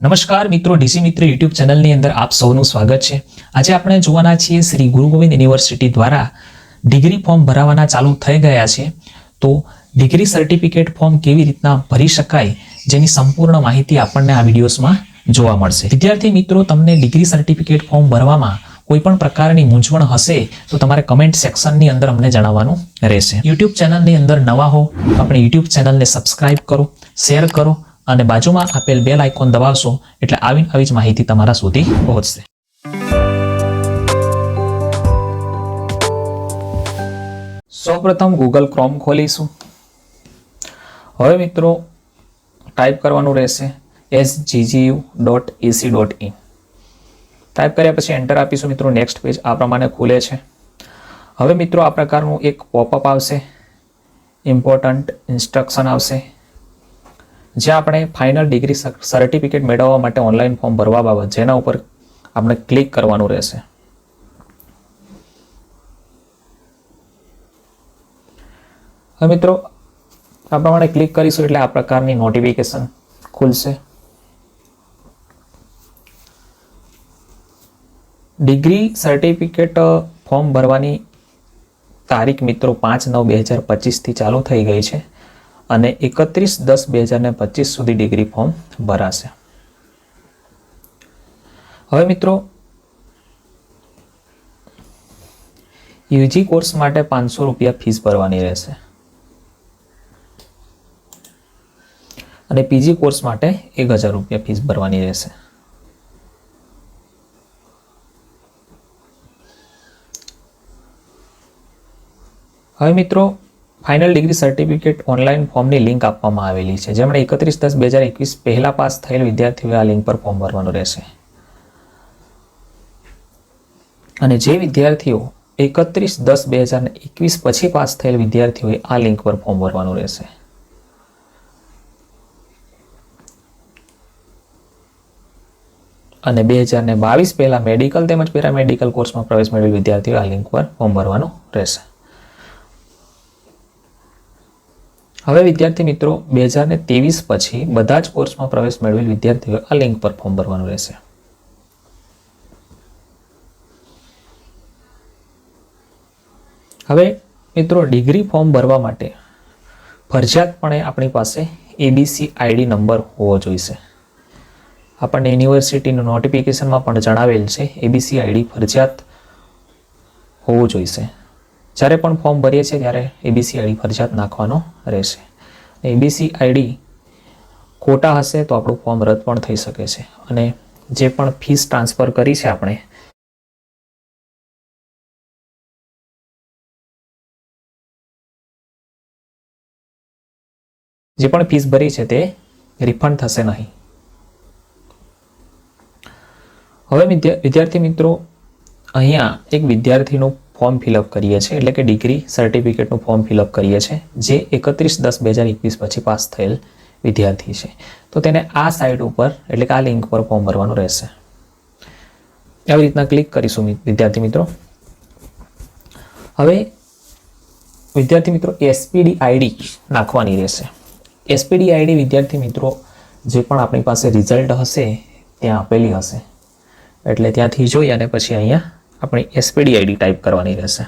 નમસ્કાર મિત્રો, ડીસી મિત્ર યુટ્યુબ ચેનલની અંદર આપ સૌનું સ્વાગત છે. આજે આપણે જોવાના છીએ શ્રી ગુરુ ગોવિંદ યુનિવર્સિટી દ્વારા ડિગ્રી ફોર્મ ભરાવાના ચાલુ થઈ ગયા છે. તો ડિગ્રી સર્ટિફિકેટ ફોર્મ કેવી રીતના ભરી શકાય જેની સંપૂર્ણ માહિતી આપણને આ વિડીયોઝમાં જોવા મળશે. વિદ્યાર્થી મિત્રો, તમને ડિગ્રી સર્ટિફિકેટ ફોર્મ ભરવામાં કોઈ પણ પ્રકારની મૂંઝવણ હશે તો તમારે કમેન્ટ સેક્શનની અંદર અમને જણાવવાનું રહેશે. યુટ્યુબ ચેનલની અંદર નવા હો આપણે યુટ્યુબ ચેનલને સબસ્ક્રાઇબ કરો, શેર કરો અને બાજુમાં આપેલ બેલ આઇકોન દબાવશો એટલે આવી આવી જ માહિતી તમારા સુધી પહોંચશે. સૌપ્રથમ ગૂગલ ક્રોમ ખોલીશું. હવે મિત્રો, ટાઈપ કરવાનું રહેશે S GGU dot AC dot in type કર્યા પછી એન્ટર આપીશું મિત્રો નેક્સ્ટ પેજ આ પ્રમાણે ખુલે છે. હવે મિત્રો, આ પ્રકારનું એક પોપઅપ આવશે. ઇમ્પોર્ટન્ટ ઇન્સ્ટ્રક્શન આવશે. જ્યાં આપણે ફાઇનલ ડિગ્રી સર્ટિફિકેટ મેળવવા માટે ઓનલાઈન ફોર્મ ભરવા બાબત, જેના ઉપર આપણે ક્લિક કરવાનું રહેશે. હવે મિત્રો, આ પ્રમાણે ક્લિક કરીશું એટલે આ પ્રકારની નોટિફિકેશન ખુલશે. ડિગ્રી સર્ટિફિકેટ ફોર્મ ભરવાની તારીખ મિત્રો પાંચ નવ બે હજાર પચીસથી ચાલુ થઈ ગઈ છે. અને એકત્રીસ દસ બે હજાર ને પચીસ સુધી ડિગ્રી ફોર્મ ભરાશે. હવે મિત્રો, યુજી કોર્સ માટે પાંચસો રૂપિયા ફીસ ભરવાની રહેશે. અને પીજી કોર્સ માટે એક હજાર રૂપિયા ફીસ ભરવાની રહેશે. હવે મિત્રો ફાઇનલ ડિગ્રી સર્ટિફિકેટ ઓનલાઈન ફોર્મની લિંક આપવામાં આવેલી છે. જેમણે એકત્રીસ દસ બે હજાર એકવીસ પહેલાં પાસ થયેલ વિદ્યાર્થીઓએ આ લિંક પર ફોર્મ ભરવાનું રહેશે. અને જે વિદ્યાર્થીઓ એકત્રીસ દસ બે હજાર એકવીસ પછી પાસ થયેલ વિદ્યાર્થીઓએ આ લિંક પર ફોર્મ ભરવાનું રહેશે. અને બે હજાર ને બાવીસ પહેલા મેડિકલ તેમજ પેરામેડિકલ કોર્સમાં પ્રવેશ મેળવેલ વિદ્યાર્થીઓ આ લિંક પર ફોર્મ ભરવાનું રહેશે. હવે વિદ્યાર્થી મિત્રો બે હજાર ત્રેવીસ પછી બધા જ કોર્સમાં પ્રવેશ મેળવેલ વિદ્યાર્થીઓએ આ લિંક પર ફોર્મ ભરવાનું રહેશે. હવે મિત્રો, ડિગ્રી ફોર્મ ભરવા માટે ફરજિયાતપણે આપણી પાસે એબીસી આઈડી નંબર હોવો જોઈશે. આપણને યુનિવર્સિટીનું નોટિફિકેશનમાં પણ જણાવેલ છે, એબીસી આઈડી ફરજિયાત હોવું જોઈશે. જ્યારે પણ ફોર્મ ભરીએ છીએ ત્યારે એબીસી આઈડી ફરજિયાત નાખવાનો રહેશે. એબીસી આઈડી ખોટા હશે તો આપણું ફોર્મ રદ પણ થઈ શકે છે. અને જે પણ ફીસ ટ્રાન્સફર કરી છે આપણે, જે પણ ફીસ ભરી છે તે રિફંડ થશે નહીં. હવે વિદ્યા, વિદ્યાર્થી મિત્રો, અહીંયા એક વિદ્યાર્થીનું ફોર્મ ફિલઅપ કરીએ છીએ, એટલે કે ડિગ્રી સર્ટિફિકેટનું ફોર્મ ફિલઅપ કરીએ છીએ, જે એકત્રીસ દસ બે હજાર એકવીસ પછી પાસ થયેલ વિદ્યાર્થી છે. તો તેને આ સાઇટ ઉપર, એટલે કે આ લિંક પર ફોર્મ ભરવાનું રહેશે. આવી રીતના ક્લિક કરીશું વિદ્યાર્થી મિત્રો. હવે વિદ્યાર્થી મિત્રો એસપીડી આઈડી નાખવાની રહેશે. એસપીડી આઈડી વિદ્યાર્થી મિત્રો, જે પણ આપણી પાસે રિઝલ્ટ હશે, ત્યાં આપેલી હશે. એટલે ત્યાંથી જોઈ અને પછી અહીંયા આપણી એસપીડી આઈડી ટાઈપ કરવાની રહેશે.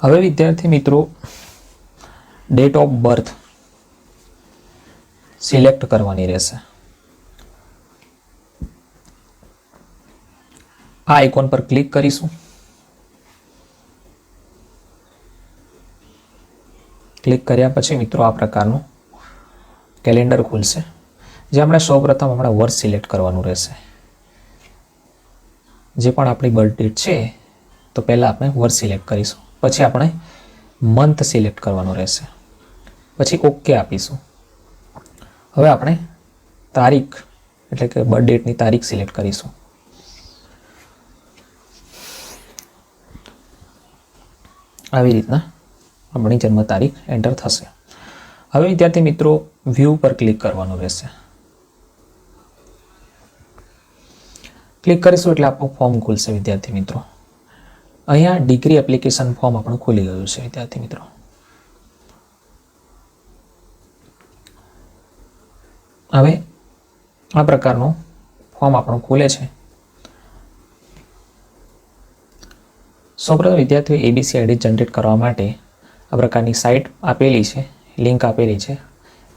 હવે વિદ્યાર્થી મિત્રો ડેટ ઓફ બર્થ સિલેક્ટ કરવાની રહેશે. આ આઇકોન પર ક્લિક કરીશું. ક્લિક કર્યા પછી મિત્રો આ પ્રકારનું કેલેન્ડર ખુલશે. જે આપણે સૌપ્રથમ હમણાં વર્ષ સિલેક્ટ કરવાનું રહેશે. જે પણ આપણી બર્થ ડેટ છે, તો પહેલાં આપણે વર્ષ સિલેક્ટ કરીશું. પછી આપણે મંથ સિલેક્ટ કરવાનું રહેશે. પછી ઓકે આપીશું. હવે આપણે તારીખ, એટલે કે બર્થ ડેટની તારીખ સિલેક્ટ કરીશું. આવી રીતના આપણી જન્મ તારીખ એન્ટર થશે. હવે વિદ્યાર્થી મિત્રો વ્યૂ પર ક્લિક કરવાનું રહેશે. ક્લિક કરીશું એટલે આપણું ફોર્મ ખુલશે વિદ્યાર્થી મિત્રો. અહીંયા ડિગ્રી એપ્લિકેશન ફોર્મ આપણું ખુલી ગયું છે વિદ્યાર્થી મિત્રો. હવે આ પ્રકારનું ફોર્મ આપણું ખુલે છે. સૌપ્રથમ વિદ્યાર્થીઓ એબીસી આઈડી જનરેટ કરવા માટે આ પ્રકારની સાઇટ આપેલી છે લિંક આપેલી છે.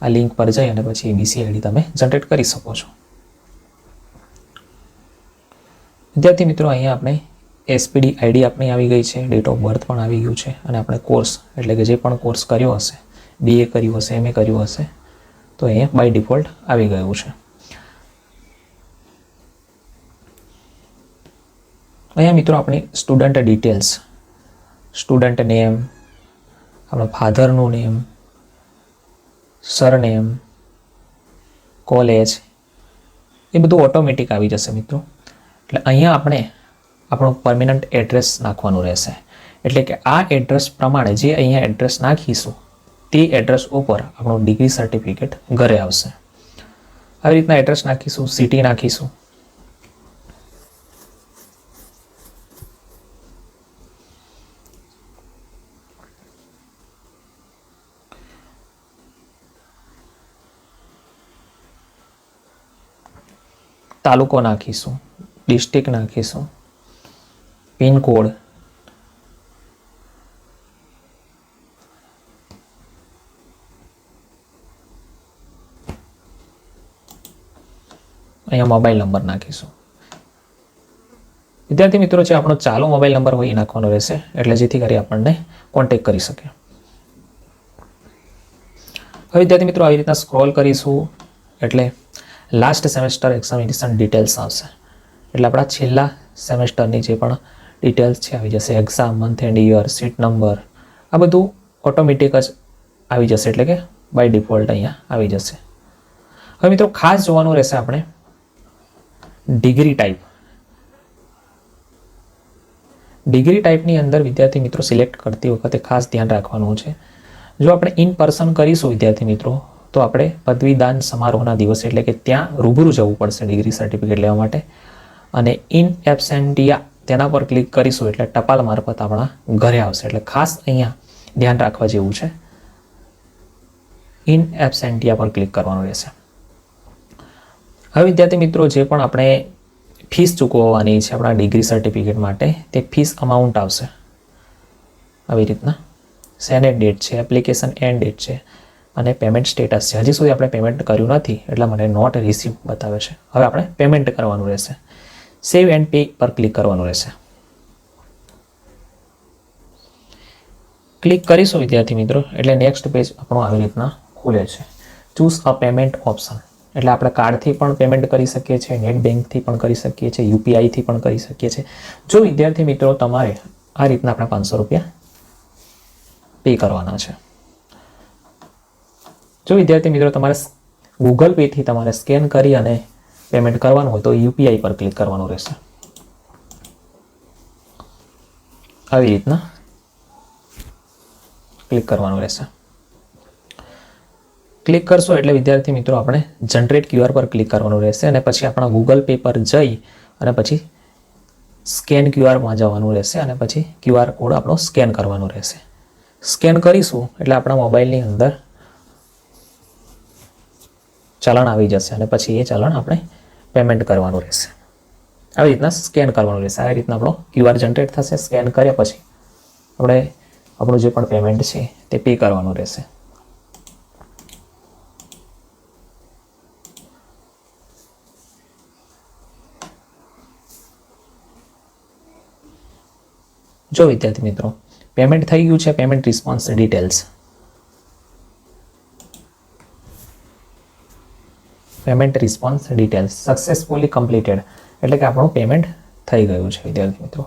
આ લિંક પર જઈ અને પછી એબીસી આઈડી તમે જનરેટ કરી શકો છો. વિદ્યાર્થી મિત્રો, અહીંયા આપણે એસપીડી આઈડી આપણી આવી ગઈ છે ડેટ ઓફ બર્થ પણ આવી ગયું છે અને આપણે કોર્સ એટલે કે જે પણ કોર્સ કર્યો હશે બીએ કર્યું હશે એમએ કર્યું હશે, તો અહીંયા બાય ડિફોલ્ટ આવી ગયું છે. અહીંયા મિત્રો આપણી સ્ટુડન્ટ ડિટેલ્સ સ્ટુડન્ટ નેમ આપણા ફાધરનું નેમ સરનેમ કોલેજ એ બધું ઓટોમેટિક આવી જશે મિત્રો. એટલે અહીંયા આપણે આપણું પરમિનન્ટ એડ્રેસ નાખવાનું રહેશે. એટલે કે આ એડ્રેસ પ્રમાણે જે અહીંયા એડ્રેસ નાખીશું, તે એડ્રેસ ઉપર આપણું ડિગ્રી સર્ટિફિકેટ ઘરે આવશે. આવી રીતના એડ્રેસ નાખીશું સિટી નાખીશું. તાલુકો નાખીશું ડિસ્ટ્રિક્ટ નાખીશું પિનકોડ અહીંયા મોબાઈલ નંબર નાખીશું. વિદ્યાર્થી મિત્રો, જે આપણો ચાલુ મોબાઈલ નંબર હોય એ નાખવાનો રહેશે, એટલે જેથી કરી આપણને કોન્ટેક કરી શકે. હવે વિદ્યાર્થી મિત્રો, આવી રીતના સ્ક્રોલ કરીશું, એટલે લાસ્ટ સેમેસ્ટર એક્ઝામિનેશન ડિટેલ્સ આવશે. એટલે આપણા છેલ્લા સેમેસ્ટરની જે પણ ડિટેલ્સ છે, આવી જશે. Exam month and year seat number આ બધું ઓટોમેટિક જ આવી જશે. એટલે કે બાય ડિફોલ્ટ અહીંયા આવી જશે. હવે મિત્રો, ખાસ જોવાનું રહેશે આપણે ડિગ્રી ટાઈપ ડિગ્રી ટાઈપની અંદર વિદ્યાર્થી મિત્રો સિલેક્ટ કરતી વખતે ખાસ ધ્યાન રાખવાનું છે. જો આપણે ઇન પર્સન કરીશું વિદ્યાર્થી મિત્રો તો આપણે પદવીદાન સમારોહના દિવસે એટલે કે ત્યાં રૂબરૂ જવું પડશે ડિગ્રી સર્ટિફિકેટ લેવા માટે. અને ઇન એબસેન્ટિયા તેના પર ક્લિક કરીશું એટલે ટપાલ મારફત આપણા ઘરે આવશે. એટલે ખાસ અહીંયા ધ્યાન રાખવા જેવું છે. ઇન એબસેન્ટિયા પર ક્લિક કરવાનું રહેશે. હવે વિદ્યાર્થી મિત્રો, જે પણ આપણે ફીસ ચૂકવવાની છે આપણા ડિગ્રી સર્ટિફિકેટ માટે, તે ફીસ અમાઉન્ટ આવશે. આવી રીતના. સેનેટ ડેટ છે એપ્લિકેશન એન્ડ ડેટ છે. અને પેમેન્ટ સ્ટેટસ છે. હજી સુધી આપણે પેમેન્ટ કર્યું નથી, એટલે મને નોટ રિસીવ બતાવે છે. હવે આપણે પેમેન્ટ કરવાનું રહેશે. સેવ એન્ડ પે પર ક્લિક કરવાનું રહેશે. ક્લિક કરીશું વિદ્યાર્થી મિત્રો, એટલે નેક્સ્ટ પેજ આપણું આવી રીતના ખુલે છે. ચૂઝ અ પેમેન્ટ ઓપ્શન એટલે આપણે કાર્ડથી પણ પેમેન્ટ કરી શકીએ છીએ નેટ બેંકથી પણ કરી શકીએ છીએ યુપીઆઈથી પણ કરી શકીએ છીએ. જો વિદ્યાર્થી મિત્રો તમારે આ રીતના આપણે પાંચસો રૂપિયા પે કરવાના છે. જો વિદ્યાર્થી મિત્રો તમારે ગૂગલ પેથી તમારે સ્કેન કરી અને પેમેન્ટ કરવાનું હોય તો યુપીઆઈ પર ક્લિક કરવાનું રહેશે. આવી રીતના ક્લિક કરવાનું રહેશે. ક્લિક કરશો એટલે વિદ્યાર્થી મિત્રો આપણે જનરેટ ક્યુઆર પર ક્લિક કરવાનું રહેશે અને પછી આપણા ગૂગલ પે પર જઈ અને પછી સ્કેન ક્યુઆરમાં જવાનું રહેશે અને પછી ક્યુઆર કોડ આપણો સ્કેન કરવાનો રહેશે. સ્કેન કરીશું એટલે આપણા મોબાઈલની અંદર ચલણ આવી જશે અને પછી એ ચલણ આપણે પેમેન્ટ કરવાનું રહેશે. આવી રીતના સ્કેન કરવાનું રહેશે. આવી રીતના આપણો ક્યુઆર જનરેટ થશે સ્કેન કર્યા પછી આપણે આપણું જે પણ પેમેન્ટ છે તે પે કરવાનું રહેશે. જો વિદ્યાર્થી મિત્રો પેમેન્ટ થઈ ગયું છે payment response details payment response details successfully completed એટલે કે આપણું પેમેન્ટ થઈ ગયું છે, વિદ્યાર્થી મિત્રો.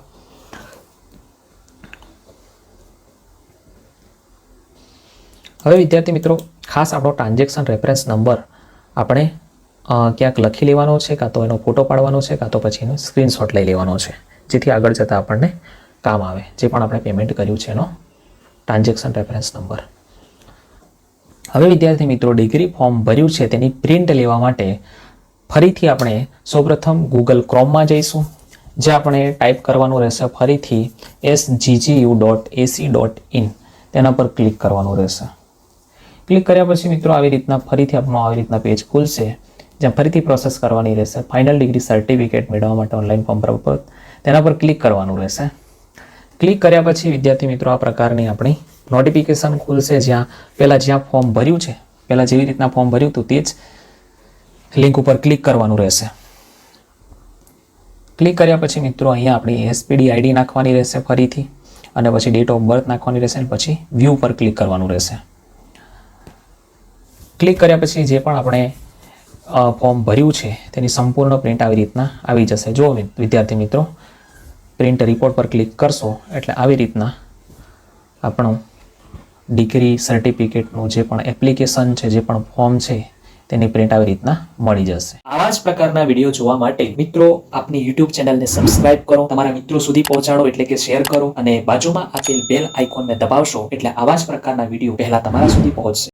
હવે વિદ્યાર્થી મિત્રો, ખાસ આપણો ટ્રાન્ઝેક્શન રેફરન્સ નંબર આપણે ક્યાંક લખી લેવાનો છે, કાં તો એનો ફોટો પાડવાનો છે, કાં તો પછી એનો સ્ક્રીનશોટ લઈ લેવાનો છે, જેથી આગળ જતાં આપણને કામ આવે, જે પણ આપણે પેમેન્ટ કર્યું છે એનો ટ્રાન્ઝેક્શન રેફરન્સ નંબર હવે વિદ્યાર્થી મિત્રો ડિગ્રી ફોર્મ ભર્યું છે તેની પ્રિન્ટ લેવા માટે ફરીથી આપણે સૌપ્રથમ ગૂગલ ક્રોમમાં જઈશું, જે આપણે ટાઈપ કરવાનું રહેશે ફરીથી S GGU dot AC dot in તેના પર ક્લિક કરવાનું રહેશે. ક્લિક કર્યા પછી મિત્રો આવી રીતના ફરીથી આપણો આવી રીતના પેજ ખુલશે, જ્યાં ફરીથી પ્રોસેસ કરવાની રહેશે. ફાઇનલ ડિગ્રી સર્ટિફિકેટ મેળવવા માટે ઓનલાઈન ફોર્મ પર તેના પર ક્લિક કરવાનું રહેશે. ક્લિક કર્યા પછી વિદ્યાર્થી મિત્રો આ પ્રકારની આપણી નોટિફિકેશન ખુલશે જ્યાં પહેલાં જ્યાં ફોર્મ ભર્યું છે, પહેલાં જેવી રીતના ફોર્મ ભર્યું હતું તે જ લિંક ઉપર ક્લિક કરવાનું રહેશે. ક્લિક કર્યા પછી મિત્રો અહીંયા આપણી એસપીડી આઈડી નાખવાની રહેશે ફરીથી અને પછી ડેટ ઓફ બર્થ નાખવાની રહેશે અને પછી વ્યૂ પર ક્લિક કરવાનું રહેશે. ક્લિક કર્યા પછી જે પણ આપણે ફોર્મ ભર્યું છે તેની સંપૂર્ણ પ્રિન્ટ આવી રીતના આવી જશે. જો વિદ્યાર્થી મિત્રો પ્રિન્ટ રિપોર્ટ પર ક્લિક કરશો એટલે આવી રીતના આપણું ડિગ્રી સર્ટિફિકેટનું જે પણ એપ્લિકેશન છે, જે પણ ફોર્મ છે, તેની પ્રિન્ટ આવી રીતના મળી જશે. આવા જ પ્રકારના વીડિયો જોવા માટે મિત્રો આપની યુટ્યુબ ચેનલને સબસ્ક્રાઇબ કરો, તમારા મિત્રો સુધી પહોંચાડો એટલે કે શેર કરો અને બાજુમાં આપેલ બેલ આઇકોનને દબાવશો એટલે આવા જ પ્રકારના વીડિયો પહેલા તમારા સુધી પહોંચશે.